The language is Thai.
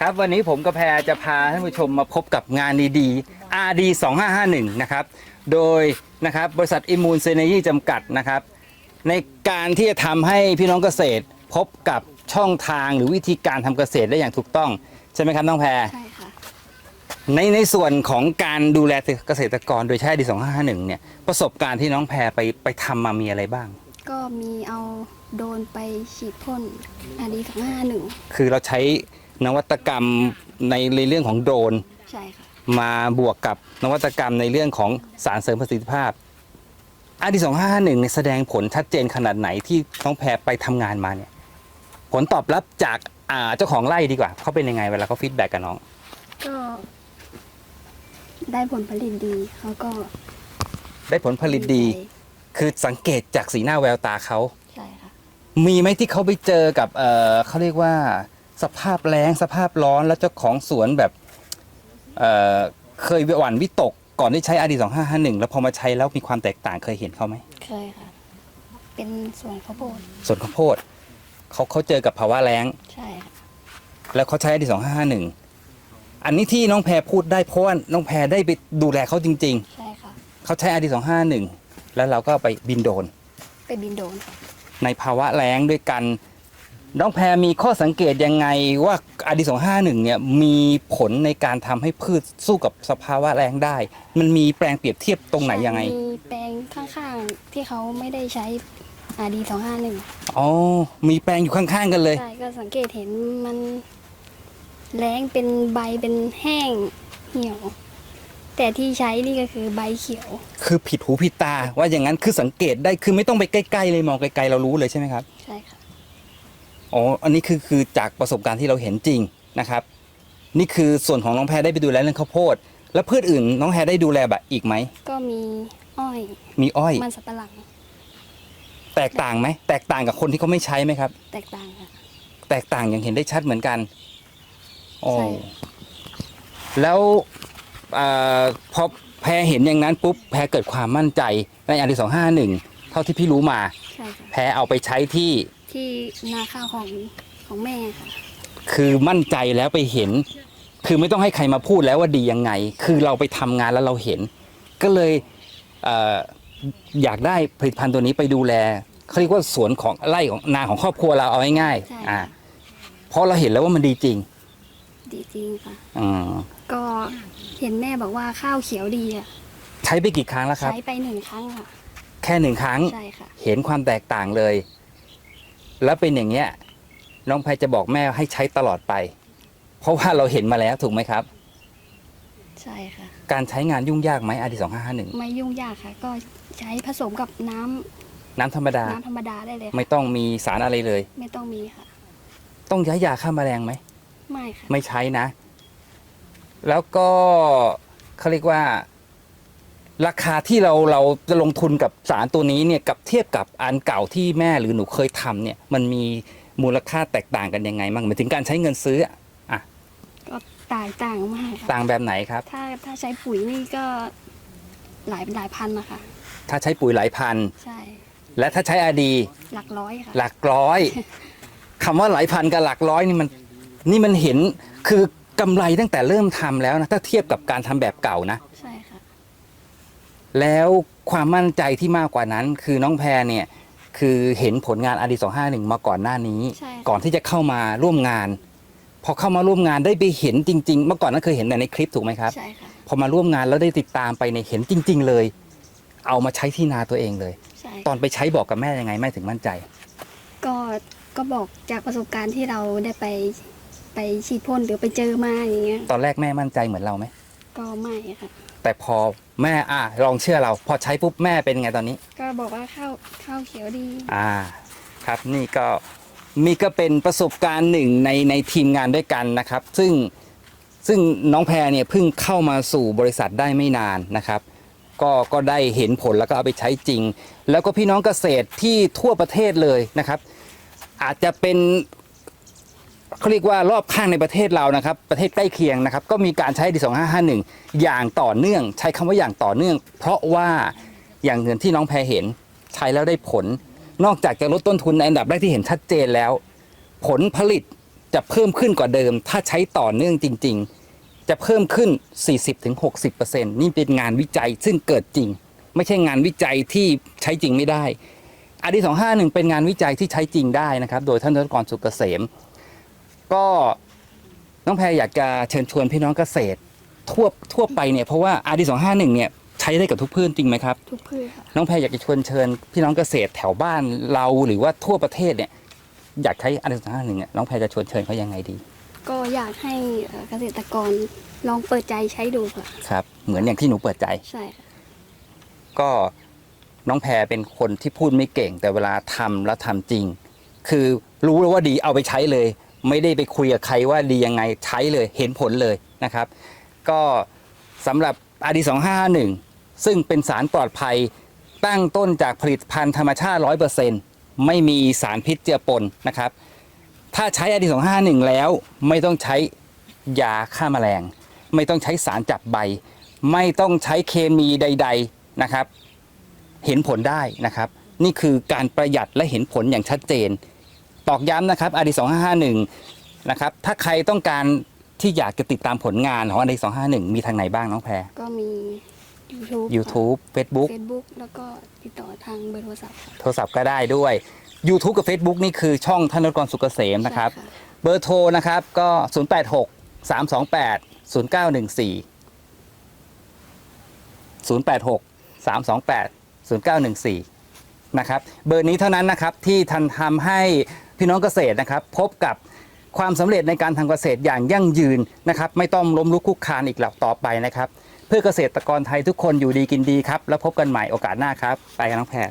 ครับวันนี้ผมกับแพรจะพาท่านผู้ชมมาพบกับงานดีๆ RD 2551นะครับ โดยนะครับบริษัทอิมูลเซเนยีจำกัดนะครับ ในการที่จะทำให้พี่น้องเกษตร พบกับช่องทางหรือวิธีการทำเกษตรได้อย่างถูกต้อง ใช่ไหมครับน้องแพร ใช่ค่ะ ในในส่วนของการดูแลเกษตรกรโดยใช้ RD 2551เนี่ยประสบการณ์ที่น้องแพรไปไปทำมามีอะไรบ้าง ก็มีเอา โดรนไปฉีดพ่นอาดีสองห้าหนึ่งคือเราใช้นวัตกรรมในในเรื่องของโดรนใช่ค่ะ มาบวกกับนวัตกรรมในเรื่องของสารเสริมประสิทธิภาพอาดีสองห้าหนึ่งแสดงผลชัดเจนขนาดไหนที่น้องแพรไปทำงานมาเนี่ย ผลตอบรับจากอ่าเจ้าของไร่ดีกว่าเขาเป็นยังไงเวลาเขาฟีดแบ็กกับน้อง ก็ได้ผลผลิตดีเขาก็ได้ผลผลิตดีใจคือสังเกตจากสีหน้าแววตาเขาใช่ค่ะ มีไหมที่เขาไปเจอกับเออเขาเรียกว่า สภาพแล้งสภาพร้อนแล้วเจ้าของสวนแบบเออเคยหวั่นวิตกก่อนที่ใช้อาดีสองห้าห้าหนึ่งแล้วพอมาใช้แล้วมีความแตกต่างเคยเห็นเขาไหมเคยค่ะ เป็นส่วนข้าวโพดสวนข้าวโพดเขาเขาเจอกับภาวะแล้ง ใช่ค่ะ แล้วเขาใช้อดีสองห้าห้าหนึ่งอันนี้ที่น้องแพรพูดได้เพราะว่าน้องแพรได้ไปดูแลเขาจริง ใช่ค่ะ ๆเขาใช้อดีสองห้าหนึ่งแล้วเราก็ไปบินโดรนไปบินโดรนค่ะ ในภาวะแล้งด้วยกัน น้องแพรมีข้อสังเกตยังไงว่าอดีสองห้าหนึ่งเนี่ยมีผลในการทำให้พืชสู้กับสภาวะแล้งได้ มันมีแปลงเปรียบเทียบตรงไหนยังไง มีแปลงข้างๆที่เขาไม่ได้ใช้อาดีสองห้าหนึ่งอ๋อ มีแปลงอยู่ข้างๆกันเลย ใช่ก็สังเกตเห็นมันแรงเป็นใบเป็นแห้งเหี่ยว แต่ที่ใช้นี่ก็คือใบเขียว คือผิดหูผิดตา ว่าอย่างนั้นคือสังเกตได้คือไม่ต้องไปใกล้ๆเลยมองไกลๆเรารู้เลยใช่ไหมครับใช่ค่ะอ๋ออันนี้คือคือจากประสบการณ์ที่เราเห็นจริงนะครับ นี่คือส่วนของน้องแพรได้ไปดูแลเรื่องข้าวโพด แล้วพืชอื่น น้องแพรได้ดูแลแบบอีกไหมก็มีอ้อย มีอ้อย มันสับปะหลัง แตกต่างไหมแตกต่างกับคนที่เขาไม่ใช้ไหมครับ แตกต่างค่ะแตกต่างอย่างเห็นได้ชัดเหมือนกันอ๋อใช่ แล้ว อาพอแพรเห็นอย่างนั้นปุ๊บแพรเกิดความมั่นใจในอันที่สองห้าหนึ่งเท่าที่พี่รู้มา ใช่ค่ะแพรเอาไปใช้ที่ที่นาข้าวของของแม่ค่ะ คือมั่นใจแล้วไปเห็น คือไม่ต้องให้ใครมาพูดแล้วว่าดียังไง คือเราไปทำงานแล้วเราเห็น ก็เลยเอ่ออยากได้ผลิตภัณฑ์ตัวนี้ไปดูแลเขาเรียกว่าสวนของไร่ของนาของครอบครัวเราเอาง่ายใช่ ๆอ่าเพราะเราเห็นแล้วว่ามันดีจริง ดีจริงค่ะ อืมก็เห็นแม่บอกว่าข้าวเขียวดีอะใช้ไปกี่ครั้งแล้วครับ ใช้ไปหนึ่งครั้งค่ะ แค่หนึ่งครั้ง ใช่ค่ะ เห็นความแตกต่างเลย แล้วเป็นอย่างเงี้ย น้องแพรจะบอกแม่ให้ใช้ตลอดไป เพราะว่าเราเห็นมาแล้วถูกไหมครับ ใช่ค่ะ การใช้งานยุ่งยากไหมอาดีสองห้าห้าหนึ่งไม่ยุ่งยากค่ะ ก็ใช้ผสมกับน้ำน้ำธรรมดา น้ำธรรมดาได้เลยค่ะไม่ต้องมีสารอะไรเลย ไม่ต้องมีค่ะ ต้องย้ายยาฆ่าแมลงไหม ไม่ค่ะไม่ใช้นะ แล้วก็เขาเรียกว่า ราคาที่เราเราจะลงทุนกับสารตัวนี้เนี่ยกับเทียบกับอันเก่าที่แม่หรือหนูเคยทำเนี่ย มันมีมูลค่าแตกต่างกันยังไงบ้างหมายถึงการใช้เงินซื้ออะก็ต่างต่างมากค่ะต่างแบบไหนครับ ถ้าถ้าใช้ปุ๋ยนี่ก็หลายหลายพันนะคะ ถ้าใช้ปุ๋ยหลายพัน ใช่และถ้าใช้อาดี หลักร้อยค่ะ หลักร้อย คำว่าหลายพันกับหลักร้อยนี่มัน นี่มันเห็นคือกำไรตั้งแต่เริ่มทำแล้วนะถ้าเทียบกับการทำแบบเก่านะ ใช่ค่ะ แล้วความมั่นใจที่มากกว่านั้น คือน้องแพรเนี่ย คือเห็นผลงานอดีสองห้าหนึ่งมาก่อนหน้านี้ ใช่ค่ะ ก่อนที่จะเข้ามาร่วมงาน พอเข้ามาร่วมงานได้ไปเห็นจริง ๆ เมื่อก่อนนั้นเคยเห็นแต่ในคลิปถูกไหมครับ ใช่ค่ะ พอมาร่วมงานแล้วได้ติดตามไปในยเห็นจริง ๆ เลย เอามาใช้ที่นาตัวเองเลย ใช่ตอนไปใช้บอกกับแม่ยังไงแม่ถึงมั่นใจ ก็ก็บอกจากประสบการณ์ที่เราได้ไป ไปฉีดพ่นหรือไปเจอมาอย่างเงี้ยตอนแรกแม่มั่นใจเหมือนเราไหมก็ไม่ค่ะ แต่พอแม่อะลองเชื่อเรา พอใช้ปุ๊บแม่เป็นไงตอนนี้ ก็บอกว่าข้าวข้าวเขียวดี อ่า ครับนี่ก็มีก็เป็นประสบการณ์หนึ่งในในทีมงานด้วยกันนะครับ ซึ่งซึ่งน้องแพรเนี่ยเพิ่งเข้ามาสู่บริษัทได้ไม่นานนะครับ ก็ก็ได้เห็นผลแล้วก็เอาไปใช้จริง แล้วก็พี่น้องเกษตรที่ทั่วประเทศเลยนะครับ อาจจะเป็น เขาเรียกว่ารอบข้างในประเทศเรานะครับ ประเทศใกล้เคียงนะครับ ก็มีการใช้ดีสองห้าห้าหนึ่งอย่างต่อเนื่อง ใช้คำว่าอย่างต่อเนื่อง เพราะว่าอย่างเงินที่น้องแพรเห็นใช้แล้วได้ผล นอกจากจะลดต้นทุนในอันดับแรกที่เห็นชัดเจนแล้ว ผลผลิตจะเพิ่มขึ้นกว่าเดิม ถ้าใช้ต่อเนื่องจริง ๆ จะเพิ่มขึ้น 40-60%นี่เป็นงานวิจัยซึ่งเกิดจริง ไม่ใช่งานวิจัยที่ใช้จริงไม่ได้อดีสองห้าหนึ่งเป็นงานวิจัยที่ใช้จริงได้นะครับ โดยท่านรัฐกรสุกเกษม ก็น้องแพรอยากจะเชิญชวนพี่น้องเกษตร ทั่วทั่วไปเนี่ยเพราะว่าอาดีสองห้าหนึ่งเนี่ยใช้ได้กับทุกพืชจริงไหมครับ ทุกพืชค่ะ น้องแพรอยากจะชวนเชิญพี่น้องเกษตรแถวบ้านเราหรือว่าทั่วประเทศเนี่ยอยากใช้อาดีสองห้าหนึ่งเนี่ยน้องแพรจะชวนเชิญเขายังไงดี ก็อยากให้เอ่อเกษตรกรลองเปิดใจใช้ดูค่ะ ครับ เหมือนอย่างที่หนูเปิดใจ ใช่ค่ะ ก็น้องแพรเป็นคนที่พูดไม่เก่ง แต่เวลาทำแล้วทำจริง คือรู้แล้วว่าดีเอาไปใช้เลย ไม่ได้ไปคุยกับใครว่าดียังไงใช้เลยเห็นผลเลยนะครับ ก็สำหรับอาดีสองห้าหนึ่งซึ่งเป็นสารปลอดภัยตั้งต้นจากผลิตภัณฑ์ธรรมชาติร้อยเปอร์เซ็นไม่มีสารพิษเจือปนนะครับ ถ้าใช้อาดีสองห้าหนึ่งแล้วไม่ต้องใช้ยาฆ่าแมลง ไม่ต้องใช้สารจับใบ ไม่ต้องใช้เคมีใด ๆนะครับ เห็นผลได้นะครับ นี่คือการประหยัดและเห็นผลอย่างชัดเจน ตอกย้ำนะครับอาดีสองห้าห้าหนึ่งนะครับถ้าใครต้องการที่อยากจะติดตามผลงานของอาดีสองห้าหนึ่งมีทางไหนบ้างน้องแพร ก็มี YouTube ค่ะ YouTube Facebook Facebook แล้วก็ติดต่อทางเบอร์โทรศัพท์ค่ะโทรศัพท์ก็ได้ด้วย YouTube กับ Facebook นี่คือช่องธนกรสุกเกษมนะครับ ใช่เบอร์โทรนะครับก็ 086 328 0914 086 328 0914 นะครับ เบอร์นี้เท่านั้นนะครับที่ทันทำให้ พี่น้องเกษตรนะครับ พบกับความสำเร็จในการทำเกษตรอย่างยั่งยืนนะครับ ไม่ต้องล้มลุกคุกคานอีกหลับต่อไปนะครับ เพื่อเกษตรกรไทยทุกคนอยู่ดีกินดีครับ แล้วพบกันใหม่โอกาสหน้าครับ ไปกันน้องแพร